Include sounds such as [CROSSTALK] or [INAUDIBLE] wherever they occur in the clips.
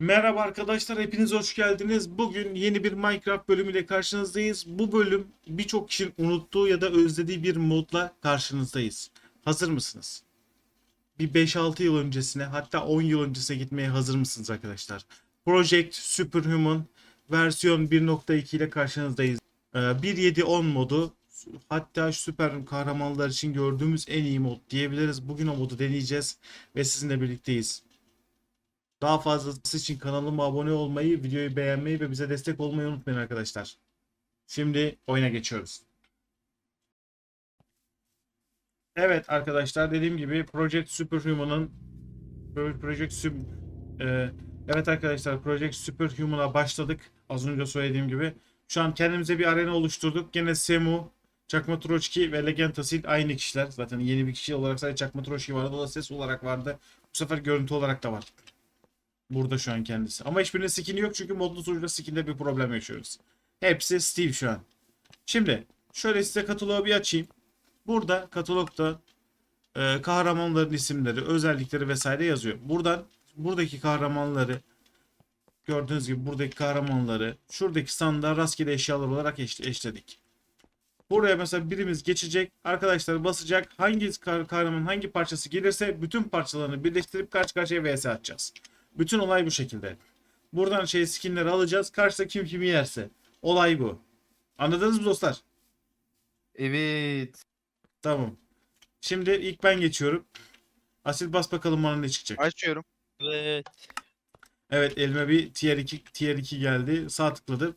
Merhaba arkadaşlar, hepiniz hoş geldiniz. Bugün yeni bir Minecraft bölümüyle karşınızdayız. Bu bölüm birçok kişinin unuttuğu ya da özlediği bir modla karşınızdayız. Hazır mısınız? Bir 5-6 yıl öncesine hatta 10 yıl öncesine gitmeye hazır mısınız arkadaşlar? Project Superhuman versiyon 1.2 ile karşınızdayız. Ee, 1.7.10 modu hatta süper kahramanlar için gördüğümüz en iyi mod diyebiliriz. Bugün o modu deneyeceğiz ve sizinle birlikteyiz. Daha fazlası için kanalıma abone olmayı, videoyu beğenmeyi ve bize destek olmayı unutmayın arkadaşlar. Şimdi oyuna geçiyoruz. Evet arkadaşlar dediğim gibi Project Superhuman'ın Pro- Project Sub e, Evet arkadaşlar Project Superhuman'a başladık. Az önce söylediğim gibi. Şu an kendimize bir arena oluşturduk. Gene Semu, Çakma Troçki ve Legend Asil aynı kişiler. Zaten yeni bir kişi olarak sadece Çakma Troçki vardı. O da ses olarak vardı. Bu sefer görüntü olarak da var. Burada şu an kendisi. Ama hiçbirinin skin'i yok çünkü modlu sunucuda skin'de bir problem yaşıyoruz. Hepsi Steve şu an. Şimdi şöyle size kataloğu bir açayım. Burada katalogda e, kahramanların isimleri, özellikleri vesaire yazıyor. Buradan buradaki kahramanları gördüğünüz gibi buradaki kahramanları şuradaki sandığa rastgele eşyalar olarak eş- eşledik. Buraya mesela birimiz geçecek. Arkadaşlar basacak. Hangi kah- kahramanın hangi parçası gelirse bütün parçalarını birleştirip karşı karşıya vs atacağız. Bütün olay bu şekilde. Buradan şey skinleri alacağız. Karşıda kim kimi yerse. Olay bu. Anladınız mı dostlar? Evet. Tamam. Şimdi ilk ben geçiyorum. Asil bas bakalım bana ne çıkacak. Açıyorum. Evet. Evet elime bir tier 2 tier 2 geldi. Sağ tıkladım.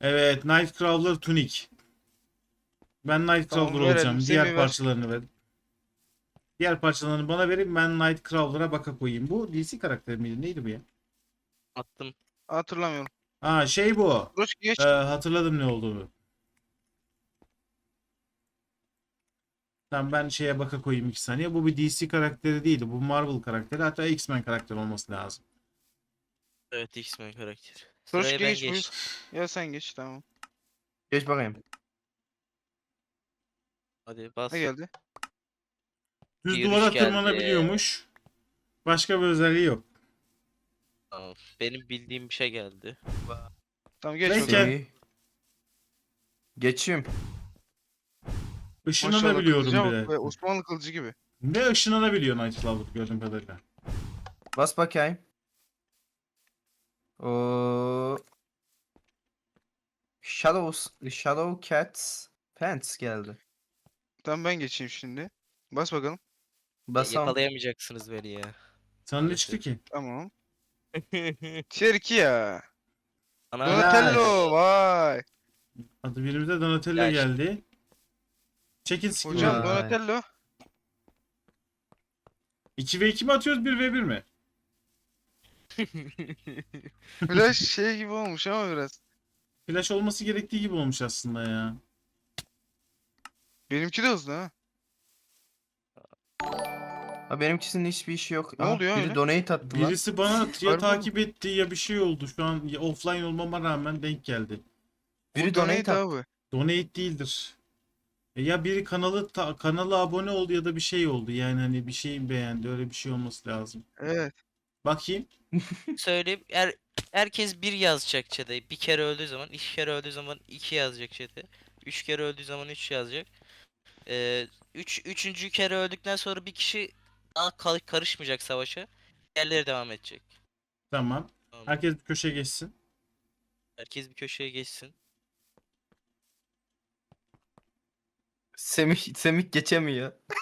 Evet Nightcrawler Tunic. Ben Nightcrawler Tamam, olacağım. Diğer parçalarını ver. Diğer parçalarını bana verin. Ben Nightcrawler'a baka koyayım. Bu DC karakteri miydi? Neydi bu ya? Attım. Hatırlamıyorum. Aa şey bu. Dur geç. Ee, hatırladım ne olduğunu. Tamam ben şeye baka koyayım iki saniye. Bu bir DC karakteri değildi. Bu Marvel karakteri. Hatta X-Men karakteri olması lazım. Evet X-Men karakteri. Sıraya ben geç geçtim. Ya sen geç tamam. Geç bakayım. Hadi bas. Ne geldi? Düz Yürüyüş duvara geldi. tırmanabiliyormuş. Başka bir özelliği yok. Tamam. Benim bildiğim bir şey geldi. Tamam geç bakalım. İyi. Geçiyorum. Maşallah Işınlanabiliyorum kılıca bak bile. be, Osmanlı kılıcı gibi. Ve ışınlanabiliyor Nightcrawler gördüğüm kadarıyla. Bas bakayım. O Shadows, Shadow Cats Pants geldi. Tamam ben geçeyim şimdi. Bas bakalım. Basam. Yakalayamayacaksınız beni ya. Sana ne çıktı ki? Tamam. [LAUGHS] 2 ya. Ana. Donatello vay. Adı birimize Donatello Ya geldi. Çekin skin'i. Hocam Vay. Donatello. 2 ve 2 mi atıyoruz 1 ve 1 mi? [LAUGHS] Flash şey gibi olmuş ama biraz. Flash olması gerektiği gibi olmuş aslında ya. Benimki de hızlı ha. Ha benimkisinin hiçbir işi yok. Ne Aha, oluyor biri öyle? donate attı lan. Birisi bana ya takip etti ya bir şey oldu. Şu an ya offline olmama rağmen denk geldi. Biri Bu donate attı. abi. Donate değildir. E Ya biri kanalı ta- kanala abone oldu ya da bir şey oldu. Yani hani bir şey beğendi. Öyle bir şey olması lazım. Evet. Bakayım. [LAUGHS] Söyleyeyim. Er, herkes bir yazacak chat'e. Bir kere öldüğü zaman, iki kere öldüğü zaman iki yazacak chat'e. Üç kere öldüğü zaman üç yazacak. Ee, üç, üçüncü kere öldükten sonra bir kişi daha karışmayacak savaşa. Diğerleri devam edecek. Tamam. Tamam. Herkes bir köşeye geçsin. Herkes bir köşeye geçsin. Semih, Semih geçemiyor. [LAUGHS]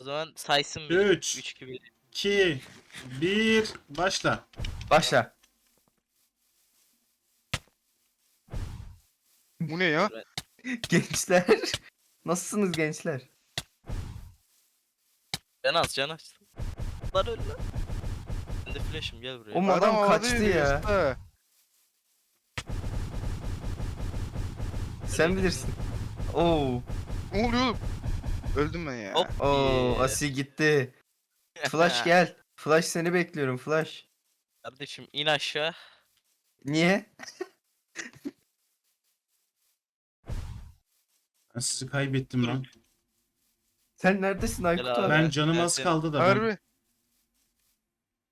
O zaman saysın bir. Üç. 3 2 1. 2 1 başla. Başla. Bu ne ya? [LAUGHS] Gençler. Nasılsınız gençler? Ben az can açtım. Lan öl lan. Ben de flash'ım gel buraya. O adam havada kaçtı yürüyor ya. usta. Sen bilirsin. Oo. Ne oluyor oğlum? Öldüm ben ya. Hop. Oo. Asi gitti. Flash [LAUGHS] gel. Flash seni bekliyorum Flash. Kardeşim in aşağı. Niye? Ben sizi kaybettim lan. Sen neredesin Aykut abi? abi. Ben canım az kaldı da. ben- Harbi.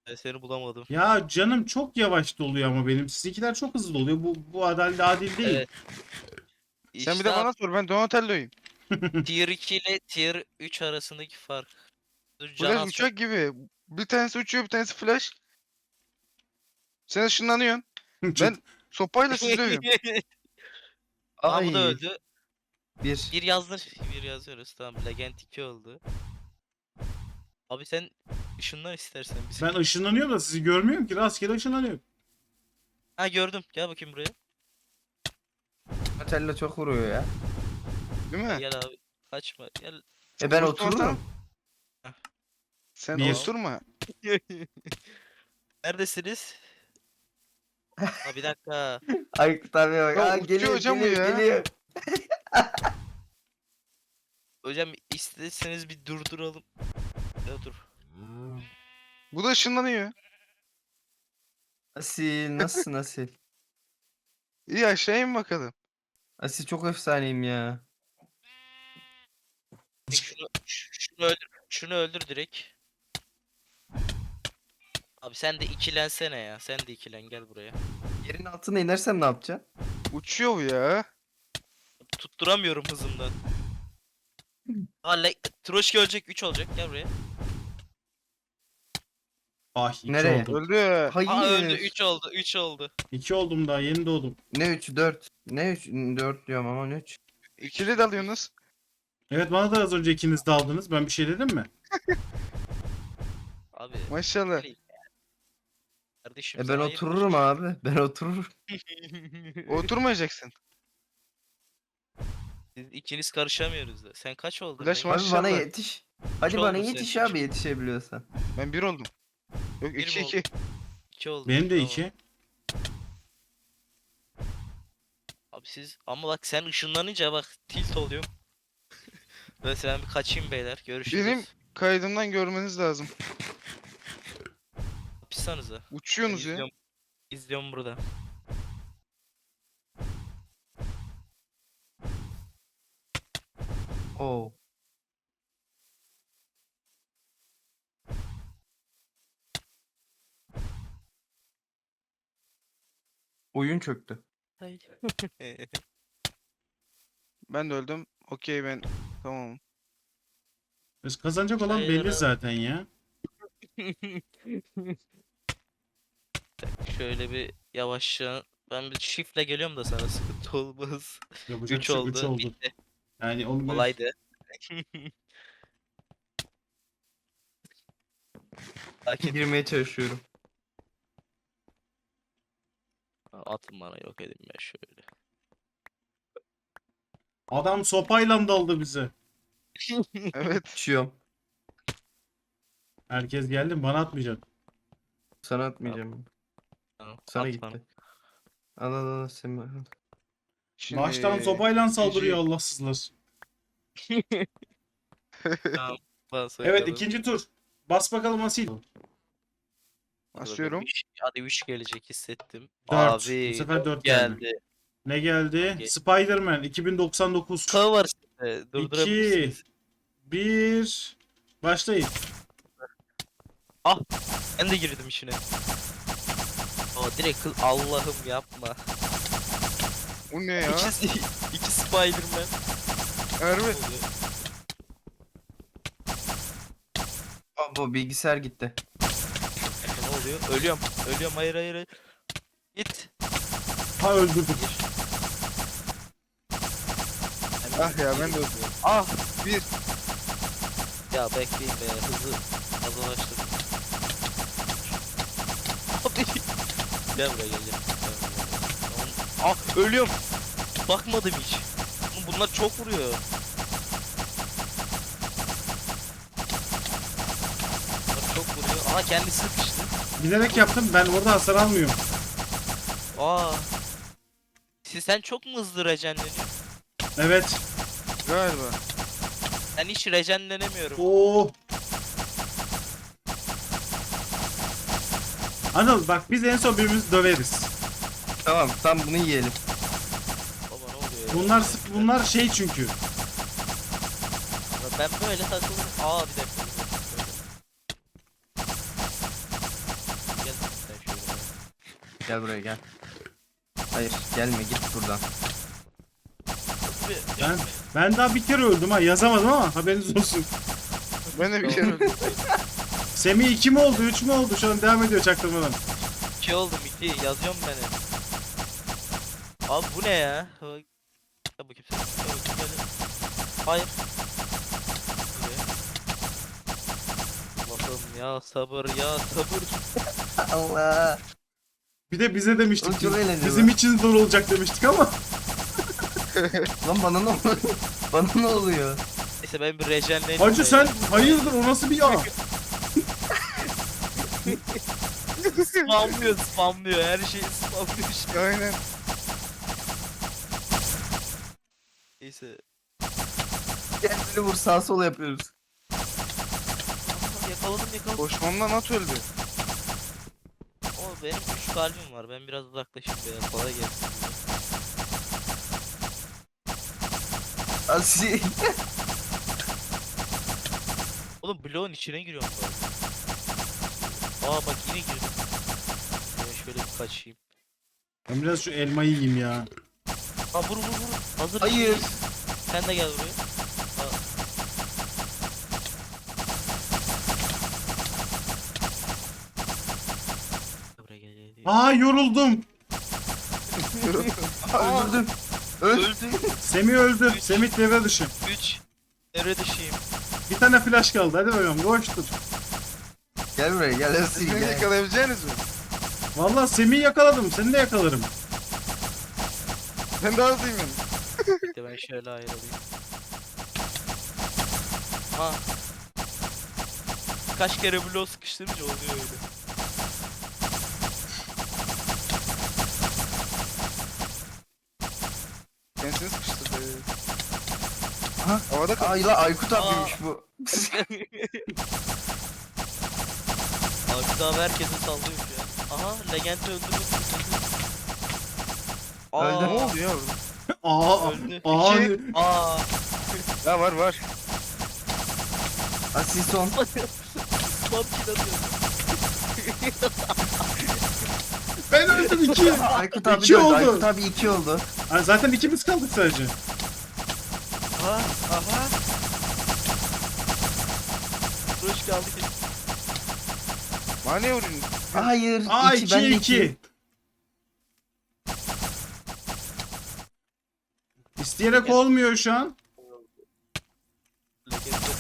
Ben seni bulamadım. Ya canım çok yavaş doluyor ama benim. Sizinkiler çok hızlı doluyor. Bu bu adil adil değil. Evet. Sen bir de bana sor ben Donatello'yum. [LAUGHS] Tier 2 ile Tier 3 arasındaki fark. Dur can Flash az- uçak gibi. Bir tanesi uçuyor bir tanesi flash. Sen ışınlanıyorsun. Çok- [LAUGHS] Ben sopayla sizi dövüyorum. [LAUGHS] Aa bu Ay. da öldü. Bir. Bir yazdır. Bir yazıyoruz tamam. Legend 2 oldu. Abi sen ışınlan istersen bizi. Ben ışınlanıyorum da sizi görmüyorum ki. Rastgele ışınlanıyorum. Ha gördüm. Gel bakayım buraya. Nutella çok vuruyor ya. Değil mi? Gel abi. Kaçma. Gel. E ben Otur otururum. Sen Bir. oturma. [LAUGHS] Neredesiniz? [LAUGHS] Ha bir dakika. Aykut abi bak. Ya Aa, uçuyor geliyor hocam bu geliyor ya. geliyor. Hocam isterseniz bir durduralım. Ya dur. Bu da ışınlanıyor. Asil nasılsın Asil? İyi aşağı in bakalım. Asil çok efsaneyim ya. Şunu, şunu öldür. Şunu öldür direkt. Abi sen de ikilensene ya. Sen de ikilen gel buraya. Yerin altına inersem ne yapacaksın? Uçuyor bu ya. Tutturamıyorum hızımdan. Ha le Troşki ölecek 3 olacak gel buraya. Ah iki Nereye? oldum. Öldü. Hayır. Aa öldü 3 oldu 3 oldu. İki oldum daha yeni doğdum. Ne 3 4? Ne 3 4 diyorum ama ne 3? İkili dalıyorsunuz. Evet bana da az önce ikiniz de aldınız. Ben bir şey dedim mi? Abi Maşallah. kardeşim E ben hayır- otururum abi. Ben otururum. [LAUGHS] Oturmayacaksın. Siz ikiniz karışamıyoruz da. Sen kaç oldun? Flash var. Abi bana Maşallah. yetiş. Hadi bana yetiş üç. abi yetişebiliyorsan. Ben bir oldum. Yok Bir iki mi iki. oldu? İki oldu. Benim de tamam. iki. Abi siz ama bak sen ışınlanınca bak tilt oluyor. Mesela [LAUGHS] ben bir kaçayım beyler. Görüşürüz. Benim- Kaydımdan görmeniz lazım. Hapissanıza. Uçuyorsunuz ya. İzliyorum, izliyorum burada. Oo. Oyun çöktü. [LAUGHS] Ben de öldüm. Okey ben tamam. Biz kazanacak olan Hayır belli abi. zaten ya. [LAUGHS] Şöyle bir yavaşça ben bir shiftle geliyorum da sana sıkıntı olmaz. Yapacak 3 şey oldu. üç oldu. Bitti. Yani onu böyle- Kolaydı. [LAUGHS] Sakin. Girmeye çalışıyorum. Atın bana yok edin ben şöyle. Adam sopayla daldı bize. [LAUGHS] Evet. Uçuyorum. Herkes geldi mi? Bana atmayacak. Sana atmayacağım. Tamam, Sana at gitti. bana. Al al al sen. Şimdi Baştan sopayla saldırıyor GG. Allahsızlar. [LAUGHS] Tamam, Evet bakalım. ikinci tur. Bas bakalım Asil. Basıyorum. Üç- Hadi 3 gelecek hissettim. Dört. Abi Bu sefer dört geldi. geldi. Ne geldi? Okey. Spider-Man 2099. Kağı var size. Durdurabilirsiniz. 1 Başlayın. Ben de girdim işine. Aa direkt kıl Allah'ım yapma. Bu ne ya? İkisi, [LAUGHS] iki Spider-Man. Harbi. bu bilgisayar gitti. Ne oluyor? Ölüyorum. Ölüyorum. Hayır hayır hayır. Git. Ha öldürdüm. Ah ya ben de öldüm. Ah bir. Ya bekleyin be. Hızlı azlaştım. Abi. [LAUGHS] Gel buraya gel gel. Ah ölüyorum. Bakmadım hiç. Bunlar çok vuruyor. Bunlar çok vuruyor. Aha kendisi sıkıştı. Bilerek yaptım. Ben orada hasar almıyorum. Aa. Siz sen çok mu hızlı rejenleniyorsun? Evet. Galiba. Ben hiç rejenlenemiyorum. Oo. Anıl bak biz en son birbirimizi döveriz. Tamam tam bunu yiyelim. Baba ne oluyor ya? Bunlar sık bunlar şey çünkü. Ben böyle takılırım. Aa bir dakika. bir dakika, Gel buraya gel. Hayır gelme git buradan. Ben, ben daha bir kere öldüm ha yazamadım ama haberiniz olsun. Ben de bir kere öldüm. Semih 2 mi oldu 3 mü oldu şu an devam ediyor çaktırmadan. 2 oldum 2 yazıyorum ben hep. Abi bu ne ya? Ya bu kimse. Hayır. Allah'ım ya sabır ya sabır. [LAUGHS] Allah. Bir de bize demiştik Oğlum çok biz- eğlenceli bizim için zor olacak demiştik ama. [LAUGHS] [LAUGHS] Lan bana ne oluyor? bana ne oluyor? Neyse ben bir rejenleyeyim. Hacı sen hayırdır o nasıl bir yağ? spamlıyor spamlıyor her şeyi spamlıyor. Aynen. Neyse. Gel beni vur sağ sol yapıyoruz. Yakaladım yakaladım. Koşmamdan at öldü. Ama benim 3 kalbim var. Ben biraz uzaklaşayım biraz kolay gelsin. Asi. [LAUGHS] Oğlum bloğun içine giriyorum ben. Aa bak yine girdim. Ben şöyle bir kaçayım. Ben biraz şu elmayı yiyeyim ya. Aa vur vur vur. Hazır Hayır. Sen de gel buraya. Aa. Buraya gel gel. gel. Aa [LAUGHS] yoruldum. Aa, Öldürdüm. Öl. Öldü. Semih öldü. Semih devre dışı. 3. Devre dışıyım. Bir tane flash kaldı. Hadi bakalım koştur. Gel buraya gel Siz beni gel. yakalayabileceğiniz mi? Vallahi Semih'i yakaladım. Seni de yakalarım. Ben daha hızlıyım yani. Bekle ben şöyle ayrılayım. Ha. Kaç kere bloğu sıkıştırınca oluyor öyle. Kendisini sıkıştırdı. Ha? Havada kal. Ay la Aykut abiymiş bu. [LAUGHS] Abi daha herkese sallıyor an. Aha Legend'i öldürdüm. Aa, Öldü. Ne oldu ya? Aa, Öldü. aa, İki. Aa. Ya var var. Asi son. Spam kill atıyor. ben öldüm iki. Aykut abi İki oldu. Aykut abi iki oldu. Ha, zaten ikimiz kaldık sadece. Aha. Aha. Rush kaldı ki. Bana ne vuruyorsun? Hayır. Aa iki, ben 2 de 2. İsteyerek olmuyor şu an. Legend de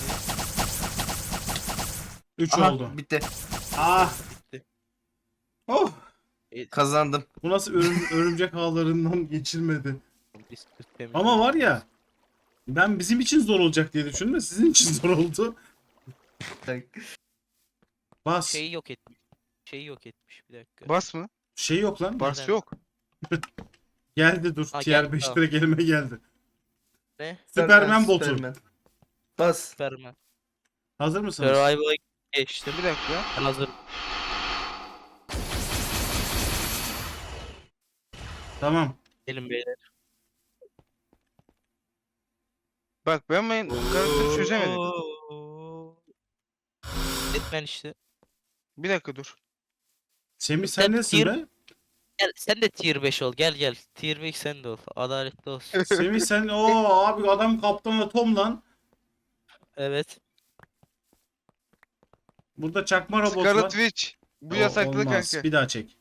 3 Aha, oldu. bitti. Ah. bitti. Oh. Kazandım. Bu nasıl örüm- [LAUGHS] örümcek ağlarından geçilmedi. Ama var ya ben bizim için zor olacak diye düşündüm de sizin için zor oldu. Bas. Şey, Şeyi yok etmiş. Şeyi yok etmiş bir dakika. Bas mı? şey yok lan. Bas Neden? yok. [LAUGHS] Geldi dur. Ha, Tier geldi, 5 tamam. lira gelime geldi. Ne? Süpermen botu. Süpermen. Bas. Superman. Hazır mısınız? Survival'a geçtim. Bir dakika. Ben hazırım. Tamam. Gelin beyler. Bak ben ben karakteri çözemedim. Batman işte. Bir dakika dur. Semih sen Sen nesin tier- be? Gel sen de tier 5 ol. Gel gel. Tier 5 sen de ol. Adaletli olsun. [LAUGHS] Semih sen o abi adam kaptanla Tom lan. evet. Burada çakma robot Scarlet var. Witch. Bu O- yasaklı olmaz. kanka. Bir daha çek.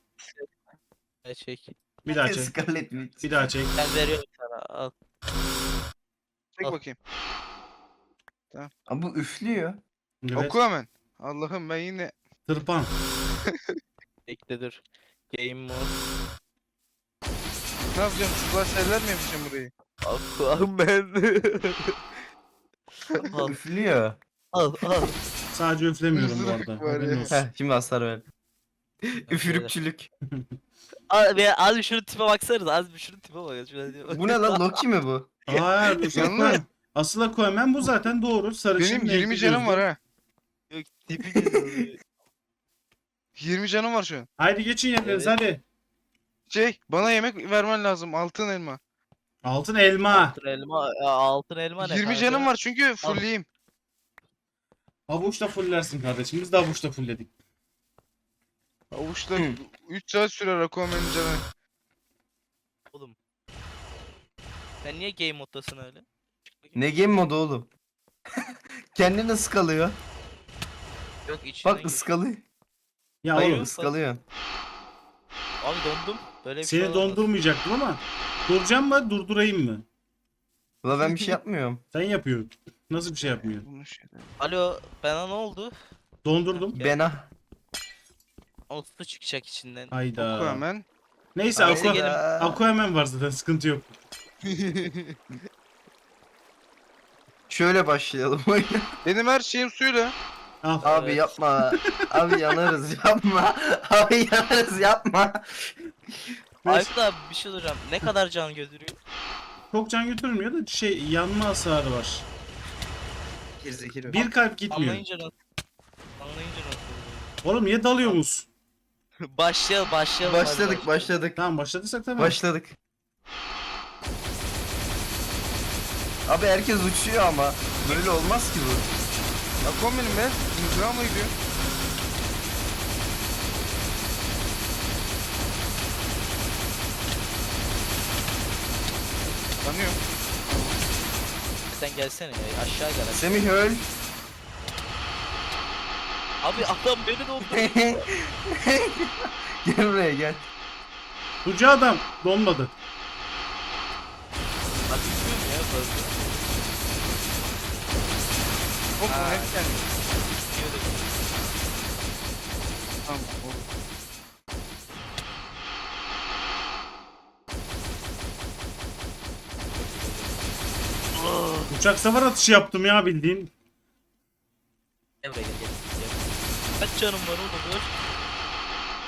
Ben çek. Bir daha çek. Scarlet Witch. Bir daha çek. Ben veriyorum sana. Al. Çek Al. bakayım. Abi bu üflüyor. Evet. Oku hemen. Allah'ım ben yine Tırpan. Bekle dur. Game mode. ne yapacağım? Sızlar seller mi yapacağım burayı? Allah'ım ben. [LAUGHS] al Üflüyor. al al. Sadece üflemiyorum bu arada. var Haberin ya. olsun. Heh şimdi hasar ver. Üfürükçülük. Abi, abi şunun tipe baksanıza. Az bir şunun tipe bak. Şuna Bu ne lan Loki mi bu? Hayır dur Yanlış. Asıl Aquaman bu zaten doğru. Sarışın Benim renkli 20 canım gözlü. var ha. Yok tipi. 20 canım var şu an. Haydi geçin yerleriniz Evet. hadi. Şey bana yemek vermen lazım. Altın elma. Altın elma. altın elma. ya Altın elma ne 20 kanka? canım var çünkü fullleyim. Havuçla fullersin kardeşim. Biz de havuçla fullledik. Avuçta Hı. [CLEARS THROAT] 3 saat sürer Aquaman'ın canı. Oğlum. Sen niye game moddasın öyle? Ne game modu oğlum? [LAUGHS] Kendini ıskalıyor. Yok içinden Bak geç. ıskalıyor. Ya Hayır oğlum ıskalıyor. Abi dondum. Böyle bir şey seni olamaz. dondurmayacaktım ama duracağım mı durdurayım mı? Ulan ben bir şey yapmıyorum. Sen yapıyorsun. Nasıl bir şey yapmıyorsun? Bunu şey Alo bana ne oldu? Dondurdum. Ben ah. O su çıkacak içinden. Hayda. Aquaman. Neyse Abi, Aqua, gelin. Aquaman var zaten sıkıntı yok. Şöyle başlayalım oyuna. [LAUGHS] Benim her şeyim suyla. Al. Abi Evet. yapma. Abi yanarız [LAUGHS] yapma. Abi yanarız yapma. Aykut abi bir şey soracağım. Ne kadar can götürüyor? Çok can götürmüyor da şey yanma hasarı var. Gerizekalı. Bir kalp gitmiyor. Anlayınca nasıl? Anlayınca nasıl? Oğlum niye dalıyorsunuz? [LAUGHS] başlayalım başlayalım. hadi Başladık başladık. Tamam başladıysak tamam. Başladık. Abi herkes uçuyor ama. Böyle olmaz ki bu. Aquaman'im be. Mızrağa mı gidiyor? Tanıyorum. Sen gelsene ya aşağı gel. aşağı. Semih öl. Abi adam beni doldu. [LAUGHS] gel buraya gel. Tucu adam donmadı. Hadi gidiyorum ya fazla. Ha. ne geldi? Gidiyorduk. Tamam. oldu. Uçak savar atışı yaptım ya bildiğin. Gel buraya gel gel. Kaç canım var oğlum dur.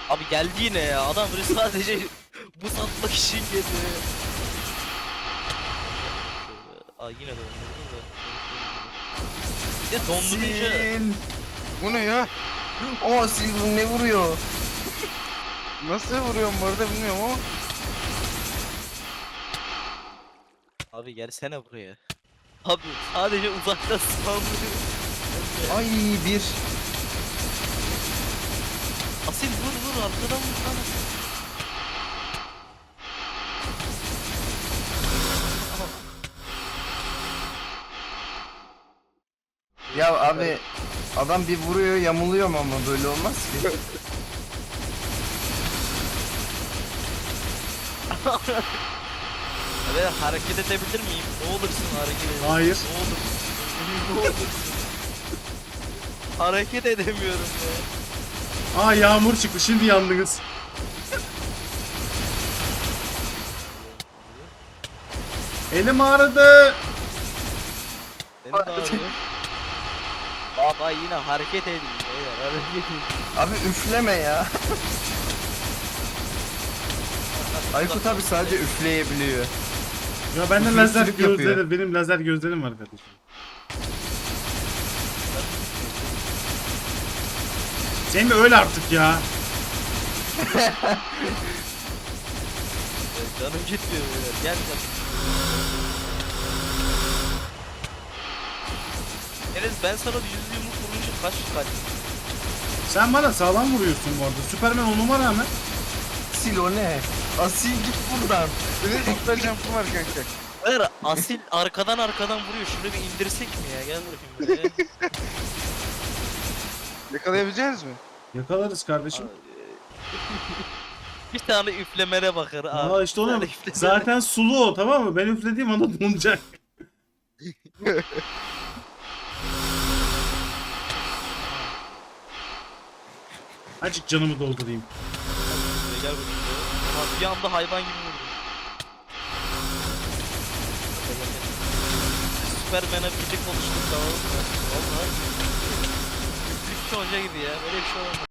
Abi geldi yine ya. Adam böyle sadece [LAUGHS] bu satmak için geliyor. Aa yine da. Bir de dondurunca Sil. Bu ne ya? O sil bu ne vuruyor? Nasıl vuruyorum bu arada bilmiyorum ama. Abi gelsene buraya. Abi sadece uzaktan saldırıyor. Ay bir. Asil vur vur arkadan vur lan. Ya abi adam bir vuruyor yamuluyor mu ama böyle olmaz ki. [LAUGHS] Evet hareket edebilir miyim? Ne olursun hareket edebilir Hayır. Ne olursun. Ne olursun. hareket edemiyorum ya. Aa yağmur çıktı şimdi yandınız. Elim ağrıdı. Benim de ağrıyor. Baba yine hareket edin beyler hareket edin. Abi üfleme ya. [LAUGHS] Aykut abi sadece üfleyebiliyor. Ya bende lazer üfürük yapıyor. gözleri, benim lazer gözlerim var kardeşim. Semih öyle artık ya. [LAUGHS] Canım gitmiyor beyler gel gel. Enes ben sana yüz yumruk vurunca kaç kaç? Sen bana sağlam vuruyorsun bu arada. Süpermen olmama rağmen. Sil o ne? Asil git buradan. Benim süper jump'ım var kanka. Hayır asil arkadan arkadan vuruyor şunu bir indirsek mi ya gel bakayım buraya. [LAUGHS] Yakalayabileceğiniz mi? Yakalarız kardeşim. [LAUGHS] bir tane üflemene bakar abi. Aa işte onu zaten sulu o tamam mı? Ben üflediğim anda donacak. [LAUGHS] Azıcık canımı doldurayım. Gel bakayım buraya. Aha, bir anda hayvan gibi vurdu. Superman'e birlik oluştuk tamam mı? Vallahi. Üç hoca gibi ya. Böyle bir şey olamaz.